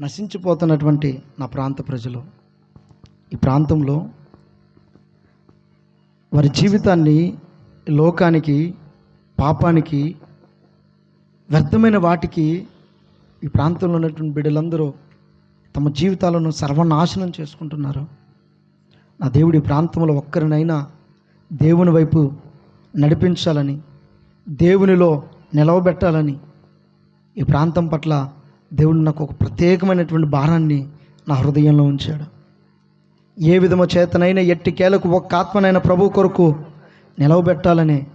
నశించిపోతున్నటువంటి నా ప్రాంత ప్రజలు. ఈ ప్రాంతంలో వారి జీవితాన్ని లోకానికి పాపానికి వ్యర్థమైన వాటికి ఈ ప్రాంతంలో ఉన్నటువంటి బిడ్డలందరూ తమ జీవితాలను సర్వనాశనం చేసుకుంటున్నారు. నా దేవుడి ప్రాంతంలో ఒక్కరినైనా దేవుని వైపు నడిపించాలని దేవునిలో నిలవబెట్టాలని ఈ ప్రాంతం పట్ల దేవుడు నాకు ఒక ప్రత్యేకమైనటువంటి భారాన్ని నా హృదయంలో ఉంచాడు. ఏ విధము చేతనైనా ఎట్టి కేలకు ఒక్క ఆత్మనైన ప్రభు కొరకు నిలవబెట్టాలని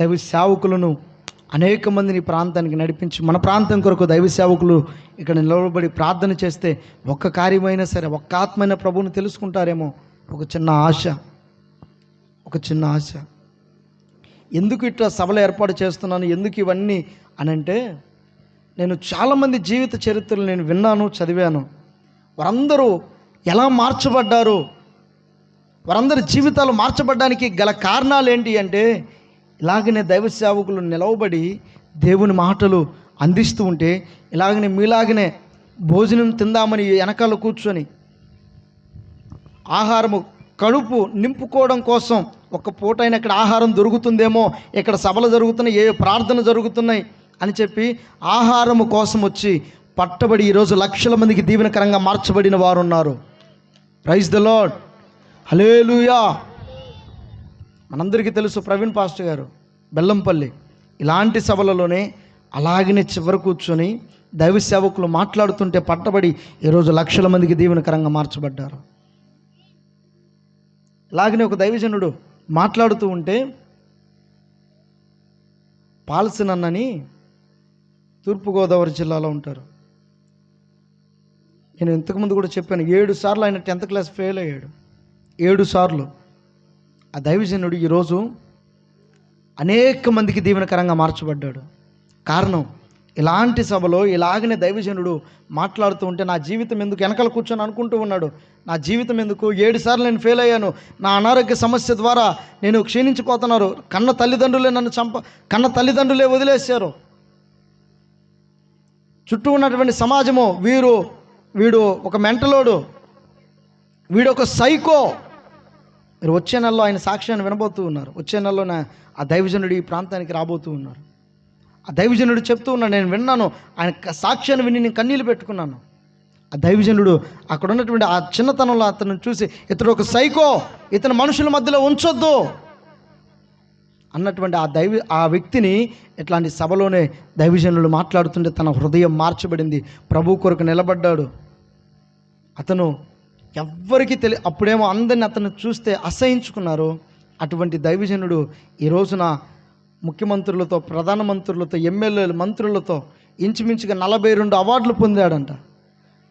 దైవ సేవకులను అనేక మందిని ప్రాంతానికి నడిపించి మన ప్రాంతం కొరకు దైవ సేవకులు ఇక్కడ నిలబడి ప్రార్థన చేస్తే ఒక్క కార్యమైనా సరే ఒక్క ఆత్మైన ప్రభువుని తెలుసుకుంటారేమో. ఒక చిన్న ఆశ. ఒక చిన్న ఆశ. ఎందుకు ఇట్లా సభలు ఏర్పాటు చేస్తున్నాను? ఎందుకు ఇవన్నీ అని అంటే నేను చాలామంది జీవిత చరిత్రలు నేను విన్నాను చదివాను. వారందరూ ఎలా మార్చబడ్డారు? వారందరి జీవితాలు మార్చబడ్డానికి గల కారణాలు ఏంటి అంటే ఇలాగనే దైవ సేవకులు నిలవబడి దేవుని మాటలు అందిస్తూ ఉంటే ఇలాగనే మీలాగనే భోజనం తిందామని వెనకాల కూర్చొని ఆహారము కడుపు నింపుకోవడం కోసం ఒక పూటైన ఇక్కడ ఆహారం దొరుకుతుందేమో ఇక్కడ సభలు జరుగుతున్నాయి ఏ ప్రార్థన జరుగుతున్నాయి అని చెప్పి ఆహారము కోసం వచ్చి పట్టబడి ఈరోజు లక్షల మందికి దీవెనకరంగా మార్చబడిన వారు ఉన్నారు ప్రైజ్ ద లాడ్ హలేలుయా మనందరికీ తెలుసు ప్రవీణ్ పాస్టర్ గారు బెల్లంపల్లి. ఇలాంటి సభలలోనే అలాగనే చివరి కూర్చొని దైవ సేవకులు మాట్లాడుతుంటే పట్టబడి ఈరోజు లక్షల మందికి దీవెనకరంగా మార్చబడ్డారు. ఇలాగనే ఒక దైవజనుడు మాట్లాడుతూ ఉంటే పాల్సినన్నని తూర్పుగోదావరి జిల్లాలో ఉంటారు. నేను ఇంతకుముందు కూడా చెప్పాను ఏడు సార్లు ఆయన టెన్త్ క్లాస్ ఫెయిల్ అయ్యాడు. ఏడు సార్లు. ఆ దైవజనుడు ఈరోజు అనేక మందికి దీవెనకరంగా మార్చబడ్డాడు. కారణం ఇలాంటి సభలో ఇలాగనే దైవజనుడు మాట్లాడుతూ ఉంటే నా జీవితం ఎందుకు వెనకాల కూర్చొని అనుకుంటూ ఉన్నాడు? నా జీవితం ఎందుకు ఏడు సార్లు నేను ఫెయిల్ అయ్యాను? నా అనారోగ్య సమస్య ద్వారా నేను క్షీణించిపోతున్నారు. కన్న తల్లిదండ్రులే నన్ను చంప కన్న తల్లిదండ్రులే వదిలేశారు. చుట్టూ ఉన్నటువంటి సమాజము వీరు వీడు ఒక మెంటలోడు వీడు ఒక సైకో. మీరు వచ్చే నెలలో ఆయన సాక్ష్యాన్ని వినబోతూ ఉన్నారు. వచ్చే నెలలో నా ఆ దైవజనుడు ఈ ప్రాంతానికి రాబోతూ ఉన్నారు. ఆ దైవజనుడు చెప్తూ ఉన్నాడు నేను విన్నాను. ఆయన సాక్ష్యాన్ని విని నేను కన్నీళ్ళు పెట్టుకున్నాను. ఆ దైవజనుడు అక్కడ ఉన్నటువంటి ఆ చిన్నతనంలో అతను చూసి ఇతడు ఒక సైకో. ఇతను మనుషుల మధ్యలో ఉంచొద్దు. అన్నటువంటి ఆ దైవ ఆ వ్యక్తిని ఇట్లాంటి సభలోనే దైవజనులు మాట్లాడుతుంటే తన హృదయం మార్చబడింది. ప్రభు కొరకు నిలబడ్డాడు. అతను ఎవ్వరికి తెలియ అప్పుడేమో అందరిని అతను చూస్తే అసహించుకున్నారు అటువంటి దైవజనుడు ఈ రోజున ముఖ్యమంత్రులతో ప్రధానమంత్రులతో ఎమ్మెల్యేలు మంత్రులతో ఇంచుమించుగా నలభై రెండు అవార్డులు పొందాడంట.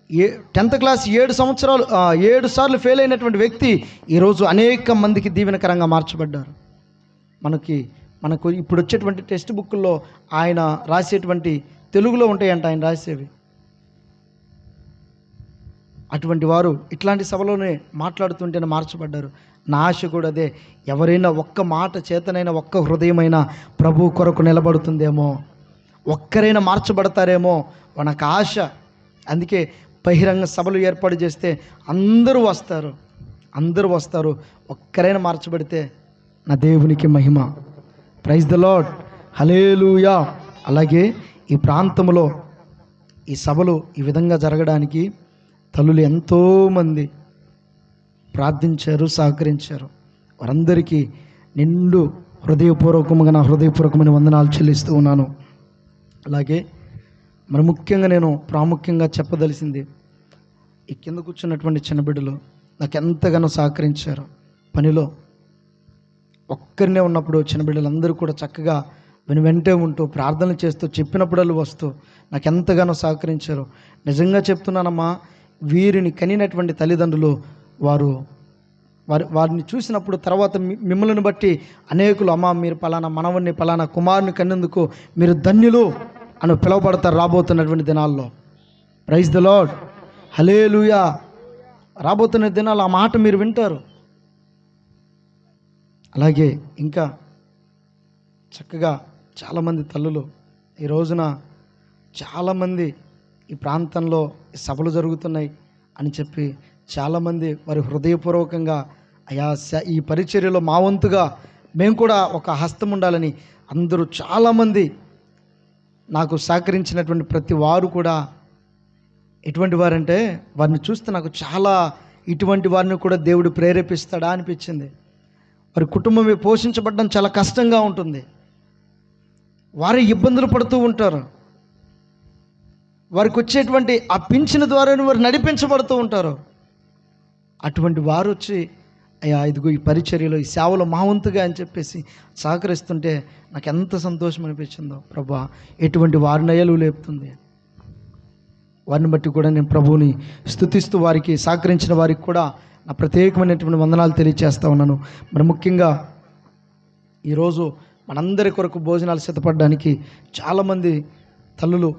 ఏ టెన్త్ క్లాస్ ఏడు సంవత్సరాలు ఏడు సార్లు ఫెయిల్ అయినటువంటి వ్యక్తి ఈరోజు అనేక మందికి దీవెనకరంగా మార్చబడ్డారు. మనకి మనకు ఇప్పుడు వచ్చేటువంటి టెక్స్ట్ బుక్లో ఆయన రాసేటువంటి తెలుగులో ఉంటాయంట ఆయన రాసేవి. అటువంటి వారు ఇట్లాంటి సభలోనే మాట్లాడుతుంటేనే మార్చబడ్డారు. నా ఆశ కూడా అదే. ఎవరైనా ఒక్క మాట చేతనైనా ఒక్క హృదయమైనా ప్రభు కొరకు నిలబడుతుందేమో? ఒక్కరైనా మార్చబడతారేమో? మనకు ఆశ. అందుకే బహిరంగ సభలు ఏర్పాటు చేస్తే అందరూ వస్తారు. అందరూ వస్తారు. ఒక్కరైనా మార్చబడితే నా దేవునికి మహిమ. ప్రైజ్ ద లాడ్ హలేలుయా అలాగే ఈ ప్రాంతంలో ఈ సభలు ఈ విధంగా జరగడానికి తల్లులు ఎంతోమంది ప్రార్థించారు సహకరించారు. వారందరికీ నిండు హృదయపూర్వకముగా నా హృదయపూర్వకమైన వందనాలు చెల్లిస్తూ ఉన్నాను. అలాగే మరి ముఖ్యంగా నేను ప్రాముఖ్యంగా చెప్పదలిసింది ఈ కింద కూర్చున్నటువంటి చిన్న బిడ్డలు నాకు ఎంతగానో సహకరించారు. పనిలో ఒక్కరినే ఉన్నప్పుడు చిన్న బిడ్డలందరూ కూడా చక్కగా వెను వెంటే ఉంటూ ప్రార్థనలు చేస్తూ చెప్పినప్పుడల్లు వస్తూ నాకు ఎంతగానో సహకరించారు. నిజంగా చెప్తున్నానమ్మా వీరిని కనినటువంటి తల్లిదండ్రులు వారు వారి వారిని చూసినప్పుడు తర్వాత మి- మిమ్మల్ని బట్టి అనేకులు అమ్మ మీరు పలానా మనవణ్ణి పలానా కుమారుని కన్నందుకు మీరు ధన్యులు అని పిలువబడతారు రాబోతున్నటువంటి దినాల్లో. ప్రైజ్ ద లాడ్ హలేలుయా రాబోతున్న దినాలు ఆ మాట మీరు వింటారు. అలాగే ఇంకా చక్కగా చాలామంది తల్లులు ఈ రోజున చాలామంది ఈ ప్రాంతంలో సభలు జరుగుతున్నాయి అని చెప్పి చాలామంది వారి హృదయపూర్వకంగా అయా స- ఈ పరిచర్యలో మా వంతుగా మేము కూడా ఒక హస్తం ఉండాలని అందరూ చాలామంది నాకు సహకరించినటువంటి ప్రతి వారు కూడా ఎటువంటి వారంటే వారిని చూస్తే నాకు చాలా ఇటువంటి వారిని కూడా దేవుడు ప్రేరేపిస్తాడా అనిపించింది. వారి కుటుంబం పోషించబడడం చాలా కష్టంగా ఉంటుంది. వారే ఇబ్బందులు పడుతూ ఉంటారు. వారికి వచ్చేటువంటి ఆ పింఛన ద్వారా వారు నడిపించబడుతూ ఉంటారు. అటువంటి వారు వచ్చి అయ్యా ఇదిగో ఈ పరిచర్యలో ఈ సేవలో మా వంతుగా అని చెప్పేసి సహకరిస్తుంటే నాకు ఎంత సంతోషం అనిపించిందో. ప్రభా ఎటువంటి వారినయ్యలు లేపుతుంది. వారిని బట్టి కూడా నేను ప్రభువుని స్థుతిస్తూ వారికి సహకరించిన వారికి కూడా నా ప్రత్యేకమైనటువంటి వందనాలు తెలియజేస్తా ఉన్నాను. మరి ముఖ్యంగా ఈరోజు మనందరి కొరకు భోజనాలు సిద్ధపడడానికి చాలామంది తల్లులు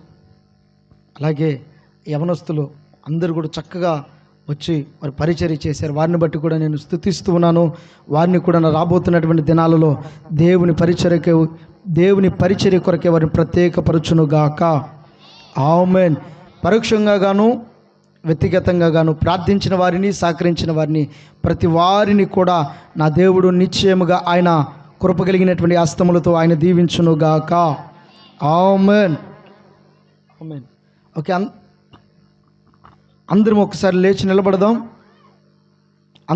అలాగే యవనస్తులు అందరూ కూడా చక్కగా వచ్చి వారి పరిచర్య చేశారు. వారిని బట్టి కూడా నేను స్థుతిస్తూ ఉన్నాను. వారిని కూడా నా రాబోతున్నటువంటి దినాలలో దేవుని పరిచర్యకే దేవుని పరిచర్య కొరకే వారిని ప్రత్యేకపరచును గాక ఆమెన్. పరోక్షంగా గాను వ్యక్తిగతంగా గాను ప్రార్థించిన వారిని సహకరించిన వారిని ప్రతి వారిని కూడా నా దేవుడు నిశ్చయముగా ఆయన కృపగలిగినటువంటి అస్తములతో ఆయన దీవించునుగాక. ఆమెన్. ఆమెన్. ఓకే అన్ అందరం ఒకసారి లేచి నిలబడదాం.